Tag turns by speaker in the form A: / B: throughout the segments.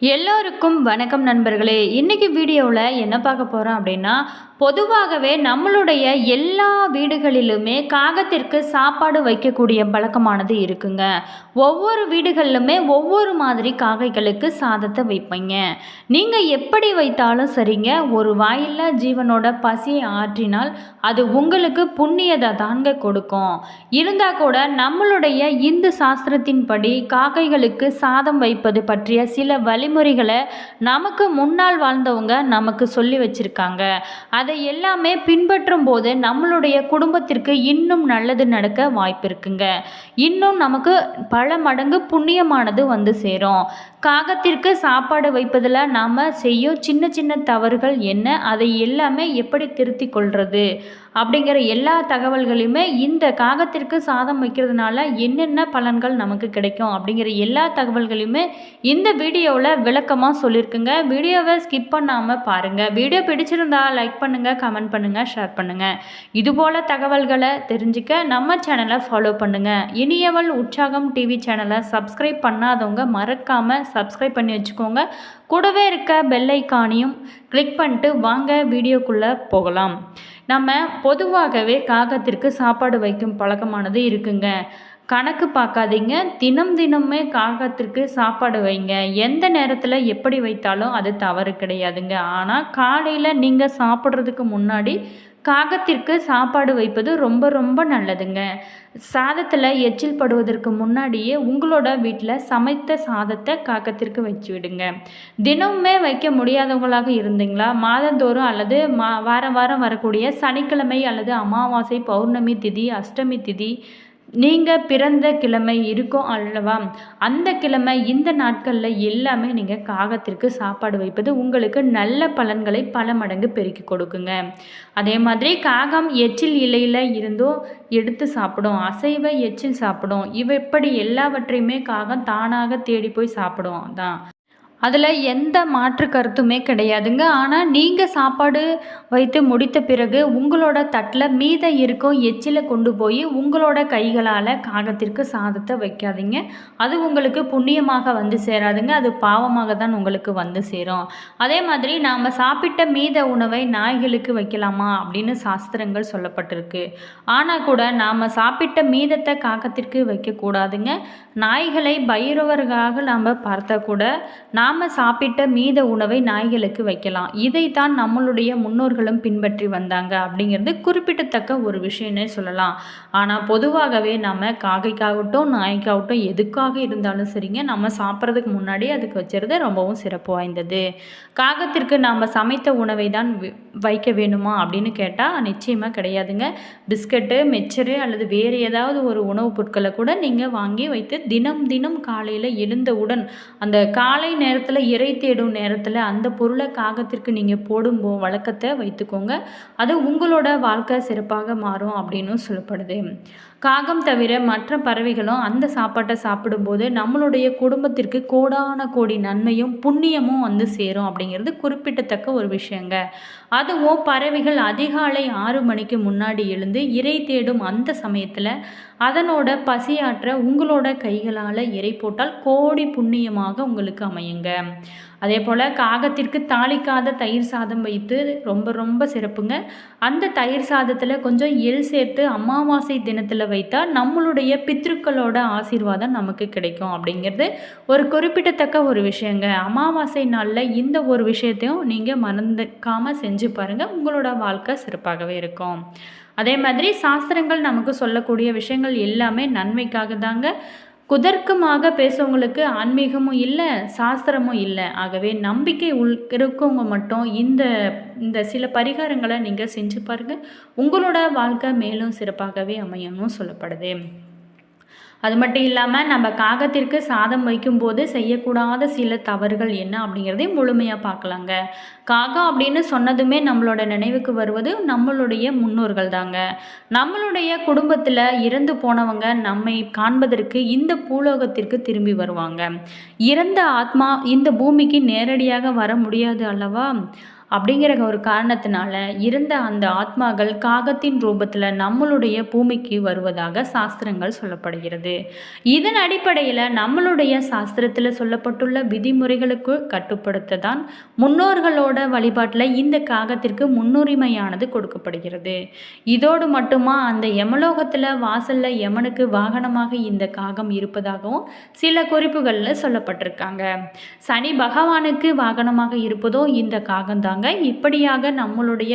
A: எல்லோருக்கும் வணக்கம் நண்பர்களே. இன்றைக்கி வீடியோவில் என்ன பார்க்க போகிறோம் அப்படின்னா பொதுவாகவே நம்மளுடைய எல்லா வீடுகளிலுமே காகத்திற்கு சாப்பாடு வைக்கக்கூடிய பழக்கமானது இருக்குங்க. ஒவ்வொரு வீடுகளிலுமே ஒவ்வொரு மாதிரி காகைகளுக்கு சாதத்தை வைப்பீங்க. நீங்கள் எப்படி வைத்தாலும் சரிங்க. ஒரு வாயில்லா ஜீவனோட பசியை ஆற்றினால் அது உங்களுக்கு புண்ணியதை தாங்க கொடுக்கும். இருந்தால் கூட நம்மளுடைய இந்து சாஸ்திரத்தின்படி காகைகளுக்கு சாதம் வைப்பது பற்றிய சில வழிமுறைகளை நமக்கு முன்னால் வாழ்ந்தவங்க நமக்கு சொல்லி வச்சுருக்காங்க. அதை எல்லாமே பின்பற்றும் போது நம்மளுடைய குடும்பத்திற்கு இன்னும் நல்லது நடக்க வாய்ப்பு இருக்குங்க. இன்னும் நமக்கு பல மடங்கு புண்ணியமானது வந்து சேரும். காகத்திற்கு சாப்பாடு வைப்பதில் நாம் செய்யும் சின்ன சின்ன தவறுகள் என்ன? அதை எல்லாமே எப்படி திருத்திக் கொள்வது அப்படிங்கிற எல்லா தகவல்களையுமே இந்த காகத்திற்கு சாதம் வைக்கிறதுனால என்னென்ன பலன்கள் நமக்கு கிடைக்கும் அப்படிங்கிற எல்லா தகவல்களையுமே இந்த வீடியோவில் விளக்கமாக சொல்லியிருக்குங்க. வீடியோவை ஸ்கிப் பண்ணாமல் பாருங்கள் வீடியோ பிடிச்சிருந்தா லைக் பண்ணுங்கள் கமெண்ட் பண்ணுங்கள் ஷேர் பண்ணுங்கள் இதுபோல் தகவல்களை தெரிஞ்சுக்க நம்ம சேனலை ஃபாலோ பண்ணுங்கள் இனியவள் உற்சாகம் டிவி சேனலை சப்ஸ்கிரைப் பண்ணாதவங்க மறக்காமல் சப்ஸ்கிரைப் பண்ணி வச்சுக்கோங்க. கூடவே இருக்க பெல் ஐக்கானையும் கிளிக் பண்ணிட்டு வாங்க வீடியோக்குள்ளே போகலாம். நம்ம பொதுவாகவே காகத்திற்கு சாப்பாடு வைக்கும் பழக்கமானது இருக்குங்க. கணக்கு பார்க்காதீங்க. தினம் தினமே காகத்திற்கு சாப்பாடு வைங்க. எந்த நேரத்தில் எப்படி வைத்தாலும் அது தவறு கிடையாதுங்க. ஆனால் காலையில் நீங்கள் சாப்பிட்றதுக்கு முன்னாடி காகத்திற்கு சாப்பாடு வைப்பது ரொம்ப ரொம்ப நல்லதுங்க. சாதத்தில் எச்சில் படுவதற்கு முன்னாடியே உங்களோட வீட்டில் சமைத்த சாதத்தை காகத்திற்கு வச்சு விடுங்க. தினமுமே வைக்க முடியாதவங்களாக இருந்தீங்களா? மாதந்தோறும் அல்லது மா வாரம் வாரம் வரக்கூடிய சனிக்கிழமை அல்லது அமாவாசை பௌர்ணமி திதி அஷ்டமி திதி நீங்கள் பிறந்த கிழமை இருக்கும் அல்லவா? அந்த கிழமை இந்த நாட்களில் எல்லாமே நீங்கள் காகத்திற்கு சாப்பாடு வைப்பது உங்களுக்கு நல்ல பலன்களை பல மடங்கு பெருக்கி கொடுக்குங்க. அதே மாதிரி காகம் எச்சில் இலையில் இருந்தும் எடுத்து சாப்பிடும் அசைவ எச்சில் சாப்பிடும் இவ இப்படி எல்லாவற்றையுமே காகம் தானாக தேடி போய் சாப்பிடும். தான் அதில் எந்த மாற்று கருத்துமே கிடையாதுங்க. ஆனால் நீங்கள் சாப்பாடு வைத்து முடித்த பிறகு உங்களோட தட்டில் மீத இருக்கும் எச்சில கொண்டு போய் உங்களோட கைகளால் காகத்திற்கு சாதத்தை வைக்காதீங்க. அது உங்களுக்கு புண்ணியமாக வந்து சேராதுங்க. அது பாவமாக தான் உங்களுக்கு வந்து சேரும். அதே மாதிரி நாம் சாப்பிட்ட மீத உணவை நாய்களுக்கு வைக்கலாமா அப்படின்னு சாஸ்திரங்கள் சொல்லப்பட்டிருக்கு. ஆனால் கூட நாம் சாப்பிட்ட மீதத்தை காகத்திற்கு வைக்கக்கூடாதுங்க. நாய்களை பைரவர்களாக நாம் பார்த்தா கூட நாம் சாப்பிட்ட மீத உணவை நாய்களுக்கு வைக்கலாம். இதைத்தான் நம்மளுடைய முன்னோர்களும் பின்பற்றி வந்தாங்க அப்படிங்கிறது குறிப்பிடத்தக்க ஒரு விஷயம்னே சொல்லலாம். ஆனால் பொதுவாகவே நம்ம காகைக்காகட்டும் நாய்க்காகட்டும் எதுக்காக இருந்தாலும் சரிங்க நம்ம சாப்பிட்றதுக்கு முன்னாடி அதுக்கு வச்சுறது ரொம்பவும் சிறப்பு வாய்ந்தது. காகத்திற்கு நாம் சமைத்த உணவை தான் வைக்க வேணுமா அப்படின்னு கேட்டால் நிச்சயமாக கிடையாதுங்க. பிஸ்கட்டு மிச்சரு அல்லது வேறு ஏதாவது ஒரு உணவுப் பொருட்களை கூட நீங்கள் வாங்கி வைத்து தினம் தினம் காலையில் எழுந்தவுடன் அந்த காலை நேரத்தில் இறை தேடும் நேரத்தில் அந்த பொருளை காகத்திற்கு நீங்கள் போடும் வழக்கத்தை வைத்துக்கோங்க. அது உங்களோட வாழ்க்கை சிறப்பாக மாறும் அப்படின்னு சொல்லப்படுது. காகம் தவிர மற்ற பறவைகளும் அந்த சாப்பாட்டை சாப்பிடும்போது நம்மளுடைய குடும்பத்திற்கு கோடான கோடி நன்மையும் புண்ணியமும் வந்து சேரும் அப்படிங்கிறது குறிப்பிடத்தக்க ஒரு விஷயங்க. அதுவும் பறவைகள் அதிகாலை ஆறு மணிக்கு முன்னாடி எழுந்து இறை தேடும் அந்த சமயத்தில் அதனோட பசியாற்ற உங்களோட கைகளால் இறை போட்டால் கோடி புண்ணியமாக உங்களுக்கு அமையுங்க. அதே போல் காகத்திற்கு தாளிக்காத தயிர் சாதம் வைத்து ரொம்ப ரொம்ப சிறப்புங்க. அந்த தயிர் சாதத்தில் கொஞ்சம் எள் சேர்த்து அமாவாசை தினத்தில் வைத்தால் நம்மளுடைய பித்ருக்களோட ஆசீர்வாதம் நமக்கு கிடைக்கும் அப்படிங்கிறது ஒரு குறிப்பிடத்தக்க ஒரு விஷயங்க. அமாவாசை நாளில் இந்த ஒரு விஷயத்தையும் நீங்கள் மறந்துக்காமல் செஞ்சு பாருங்கள் உங்களோட வாழ்க்கை சிறப்பாகவே இருக்கும். அதே மாதிரி சாஸ்திரங்கள் நமக்கு சொல்லக்கூடிய விஷயங்கள் எல்லாமே நன்மைக்காக தாங்க. குதர்க்கமாக பேசுகிறவங்களுக்கு ஆன்மீகமும் இல்லை சாஸ்திரமும் இல்லை. ஆகவே நம்பிக்கை உள் இருக்கவங்க மட்டும் இந்த இந்த சில பரிகாரங்களை நீங்கள் செஞ்சு பாருங்கள் உங்களோட வாழ்க்கை மேலும் சிறப்பாகவே அமையணும் சொல்லப்படுது. அது மட்டும் இல்லாமல் நம்ம காகத்திற்கு சாதம் வைக்கும்போது செய்யக்கூடாத சில தவறுகள் என்ன அப்படிங்கிறதையும் முழுமையாக பார்க்கலாங்க. காகம் அப்படின்னு சொன்னதுமே நம்மளோட நினைவுக்கு வருவது நம்மளுடைய முன்னோர்கள் தாங்க. நம்மளுடைய குடும்பத்தில் இறந்து போனவங்க நம்மை காண்பதற்கு இந்த பூலோகத்திற்கு திரும்பி வருவாங்க. இறந்த ஆத்மா இந்த பூமிக்கு நேரடியாக வர முடியாது அல்லவா? அப்படிங்கிற ஒரு காரணத்தினால இருந்த அந்த ஆத்மாக்கள் காகத்தின் ரூபத்தில் நம்மளுடைய பூமிக்கு வருவதாக சாஸ்திரங்கள் சொல்லப்படுகிறது. இதன் அடிப்படையில் நம்மளுடைய சாஸ்திரத்தில் சொல்லப்பட்டுள்ள விதிமுறைகளுக்கு கட்டுப்படுத்த தான் முன்னோர்களோட வழிபாட்டில் இந்த காகத்திற்கு முன்னுரிமையானது கொடுக்கப்படுகிறது. இதோடு மட்டுமா அந்த யமலோகத்தில் வாசலில் யமனுக்கு வாகனமாக இந்த காகம் இருப்பதாகவும் சில குறிப்புகளில் சொல்லப்பட்டிருக்காங்க. சனி பகவானுக்கு வாகனமாக இருப்பதோ இந்த காகம்தாங்க இப்படியாக நம்மளுடைய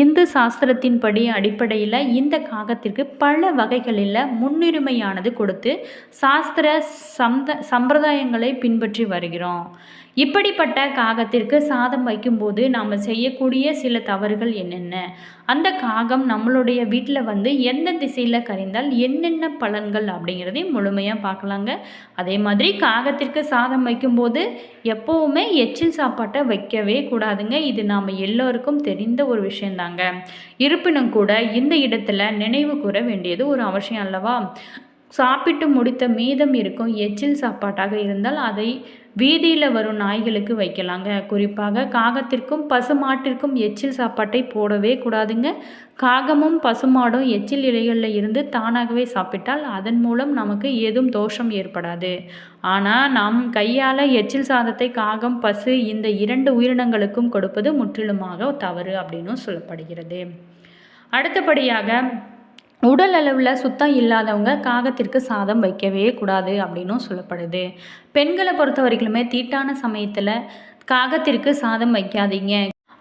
A: இந்து சாஸ்திரத்தின்படி அடிப்படையில் இந்த காகத்திற்கு பல வகைகளில் முன்னுரிமையானது கொடுத்து சாஸ்திர சந்த சம்பிரதாயங்களை பின்பற்றி வருகிறோம். இப்படிப்பட்ட காகத்திற்கு சாதம் வைக்கும்போது நாம் செய்யக்கூடிய சில தவறுகள் என்னென்ன? அந்த காகம் நம்மளுடைய வீட்டில் வந்து எந்த திசையில் கரைந்தால் என்னென்ன பலன்கள் அப்படிங்கிறதையும் முழுமையாக பார்க்கலாங்க. அதே மாதிரி காகத்திற்கு சாதம் வைக்கும்போது எப்போவுமே எச்சில் சாப்பாட்டை வைக்கவே கூடாதுங்க. இது நாம் எல்லோருக்கும் தெரிந்த ஒரு விஷயந்தாங்க இருப்பினும் கூட இந்த இடத்துல நினைவு கூற வேண்டியது ஒரு அவசியம் அல்லவா? சாப்பிட்டு முடித்த மீதம் இருக்கும் எச்சில் சாப்பாட்டாக இருந்தால் அதை வீதியில் வரும் நாய்களுக்கு வைக்கலாங்க. குறிப்பாக காகத்திற்கும் பசுமாட்டிற்கும் எச்சில் சாப்பாட்டை போடவே கூடாதுங்க. காகமும் பசுமாடும் எச்சில் இலைகளில் இருந்து தானாகவே சாப்பிட்டால் அதன் மூலம் நமக்கு ஏதும் தோஷம் ஏற்படாது. ஆனால் நம் கையால் எச்சில் சாதத்தை காகம் பசு இந்த இரண்டு உயிரினங்களுக்கும் கொடுப்பது முற்றிலுமாக தவறு அப்படின்னும் சொல்லப்படுகிறது. அடுத்தபடியாக உடல் அளவில் சுத்தம் இல்லாதவங்க காகத்திற்கு சாதம் வைக்கவே கூடாது அப்படின்னும் சொல்லப்படுது. பெண்களை பொறுத்த வரைக்குமே தீட்டான சமயத்தில் காகத்திற்கு சாதம் வைக்காதீங்க.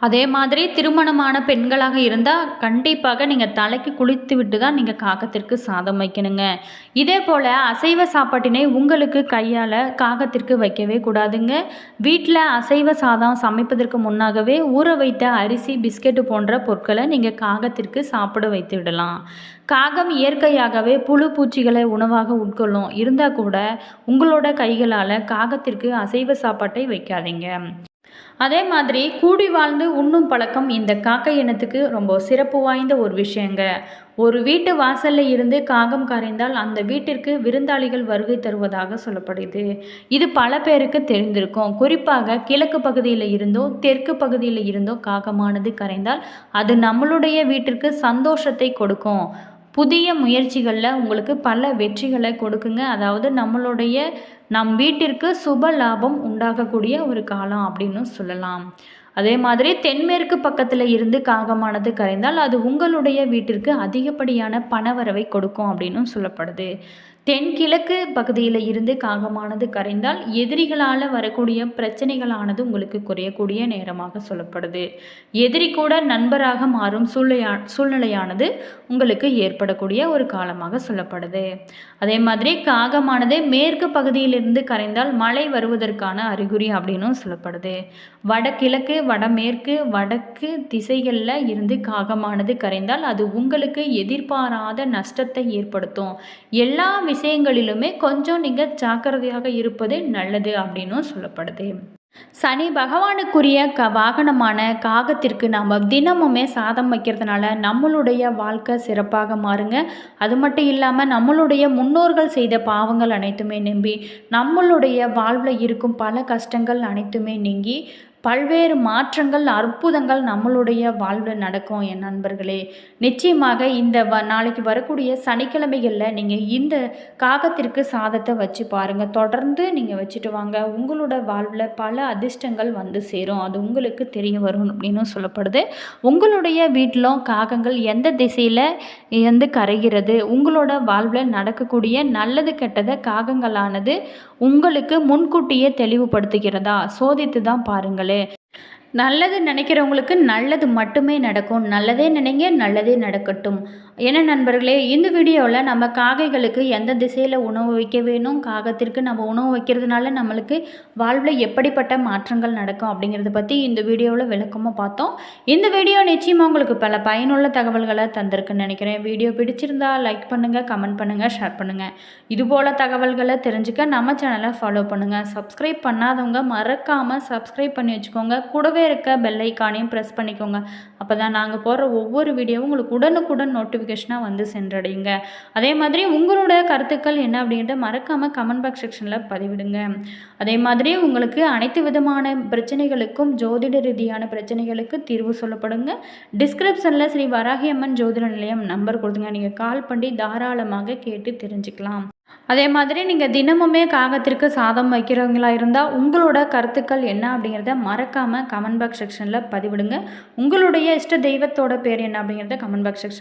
A: அதே மாதிரி திருமணமான பெண்களாக இருந்தால் கண்டிப்பாக நீங்கள் தலைக்கு குளித்து விட்டு தான் நீங்கள் காகத்திற்கு சாதம் வைக்கணுங்க. இதே போல் அசைவ சாப்பாட்டினை உங்களுக்கு கையால் காகத்திற்கு வைக்கவே கூடாதுங்க. வீட்டில் அசைவ சாதம் சமைப்பதற்கு முன்னாகவே ஊற வைத்த அரிசி பிஸ்கெட்டு போன்ற பொருட்களை நீங்கள் காகத்திற்கு சாப்பிட வைத்து விடலாம். காகம் இயற்கையாகவே புழு பூச்சிகளை உணவாக உட்கொள்ளும். இருந்தால் கூட உங்களோட கைகளால் காகத்திற்கு அசைவ சாப்பாட்டை வைக்காதீங்க. அதே மாதிரி கூடி வாழ்ந்து உண்ணும் பழக்கம் இந்த காக்கை இனத்துக்கு ரொம்ப சிறப்பு வாய்ந்த ஒரு விஷயங்க. ஒரு வீட்டு வாசலில் இருந்து காகம் கரைந்தால் அந்த வீட்டிற்கு விருந்தாளிகள் வருகை தருவதாக சொல்லப்படுது. இது பல பேருக்கு தெரிந்திருக்கும். குறிப்பாக கிழக்கு பகுதியில் இருந்தோ தெற்கு பகுதியில் இருந்தோ காகமானது கரைந்தால் அது நம்மளுடைய வீட்டிற்கு சந்தோஷத்தை கொடுக்கும். புதிய முயற்சிகளில் உங்களுக்கு பல வெற்றிகளை கொடுக்குங்க. அதாவது நம்மளுடைய நம் வீட்டிற்கு சுப லாபம் உண்டாகக்கூடிய ஒரு காலம் அப்படின்னு சொல்லலாம். அதே மாதிரி தென்மேற்கு பக்கத்தில் இருந்து காகமானது கரைந்தால் அது உங்களுடைய வீட்டிற்கு அதிகப்படியான பணவரவை கொடுக்கும் அப்படின்னு சொல்லப்படுது. தென்கிழக்கு பகுதியில் இருந்து காகமானது கரைந்தால் எதிரிகளால் வரக்கூடிய பிரச்சனைகளானது உங்களுக்கு குறையக்கூடிய நேரமாக சொல்லப்படுது. எதிரி கூட நண்பராக மாறும் சூழ்நிலையா சூழ்நிலையானது உங்களுக்கு ஏற்படக்கூடிய ஒரு காலமாக சொல்லப்படுது. அதே மாதிரி காகமானது மேற்கு பகுதியிலிருந்து கரைந்தால் மழை வருவதற்கான அறிகுறி அப்படின்னும் சொல்லப்படுது. வடகிழக்கு வடமேற்கு வடக்கு திசைகளில் இருந்து காகமானது கரைந்தால் அது உங்களுக்கு எதிர்பாராத நஷ்டத்தை ஏற்படுத்தும். எல்லா விஷயங்களிலுமே கொஞ்சம் நீங்கள் ஜாக்கிரதையாக இருப்பது நல்லது அப்படின்னும் சொல்லப்படுது. சனி பகவானுக்குரிய க வாகனமான காகத்திற்கு நாம் தினமுமே சாதம் வைக்கிறதுனால நம்மளுடைய வாழ்க்கை சிறப்பாக மாறுங்க. அது மட்டும் இல்லாமல் நம்மளுடைய முன்னோர்கள் செய்த பாவங்கள் அனைத்துமே நம்பி நம்மளுடைய வாழ்வில் இருக்கும் பல கஷ்டங்கள் அனைத்துமே நீங்கி பல்வேறு மாற்றங்கள் அற்புதங்கள் நம்மளுடைய வாழ்வில் நடக்கும் என் நண்பர்களே. நிச்சயமாக இந்த வ நாளைக்கு வரக்கூடிய சனிக்கிழமைகளில் நீங்கள் இந்த காகத்திற்கு சாதத்தை வச்சு பாருங்கள் தொடர்ந்து நீங்கள் வச்சுட்டு வாங்க. உங்களோட வாழ்வில் பல அதிர்ஷ்டங்கள் வந்து சேரும். அது உங்களுக்கு தெரிய வரும் அப்படின்னு சொல்லப்படுது. உங்களுடைய வீட்டிலும் காகங்கள் எந்த திசையில் வந்து கரைகிறது? உங்களோட வாழ்வில் நடக்கக்கூடிய நல்லது கெட்டதை காகங்களானது உங்களுக்கு முன்கூட்டியே தெளிவுபடுத்துகிறதா? சோதித்து தான் பாருங்கள் பாருங்களேன் நல்லது நினைக்கிறவங்களுக்கு நல்லது மட்டுமே நடக்கும். நல்லதே நினைங்க நல்லதே நடக்கட்டும். என்ன நண்பர்களே இந்த வீடியோவில் நம்ம காகைகளுக்கு எந்த திசையில் உணவு வைக்க வேணும்? காகத்திற்கு நம்ம உணவு வைக்கிறதுனால நம்மளுக்கு வாழ்வில் எப்படிப்பட்ட மாற்றங்கள் நடக்கும் அப்படிங்கிறத பற்றி இந்த வீடியோவில் விளக்கமாக பார்த்தோம். இந்த வீடியோ நிச்சயமாக உங்களுக்கு பல பயனுள்ள தகவல்களை தந்திருக்குன்னு நினைக்கிறேன். வீடியோ பிடிச்சிருந்தா லைக் பண்ணுங்கள் கமெண்ட் பண்ணுங்கள் ஷேர் பண்ணுங்கள் இதுபோல் தகவல்களை தெரிஞ்சுக்க நம்ம சேனலை ஃபாலோ பண்ணுங்கள் சப்ஸ்கிரைப் பண்ணாதவங்க மறக்காமல் சப்ஸ்கிரைப் பண்ணி வச்சுக்கோங்க. கூடவே இருக்க பெல் ஐக்கானையும் ப்ரெஸ் பண்ணிக்கோங்க. அப்போ தான் நாங்கள் போடுற ஒவ்வொரு வீடியோவும் உங்களுக்கு உடனுக்குடன் நோட்டிஃபிகேஷனாக வந்து சென்றடையுங்க. அதே மாதிரி உங்களோட கருத்துக்கள் என்ன அப்படின்ட்டு மறக்காமல் கமெண்ட் பாக்ஸ் செக்ஷனில் பதிவிடுங்க. அதே மாதிரி உங்களுக்கு அனைத்து விதமான பிரச்சனைகளுக்கும் ஜோதிட ரீதியான பிரச்சனைகளுக்கு தீர்வு சொல்லப்படுங்க. டிஸ்கிரிப்ஷனில் ஸ்ரீ வராகி அம்மன் ஜோதிட நிலையம் நம்பர் கொடுத்துங்க. நீங்கள் கால் பண்ணி தாராளமாக கேட்டு தெரிஞ்சுக்கலாம். அதே மாதிரி நீங்கள் தினமுமே காகத்திற்கு சாதம் வைக்கிறவங்களா இருந்தால் உங்களோட கருத்துக்கள் என்ன அப்படிங்கிறத மறக்காமல் கமெண்ட் பாக்ஸ் செக்ஷனில் பதிவிடுங்க. உங்களுடைய இஷ்ட தெய்வத்தோட பேர் என்ன அப்படிங்கிறத கமெண்ட் பாக்ஸ் செக்ஷன்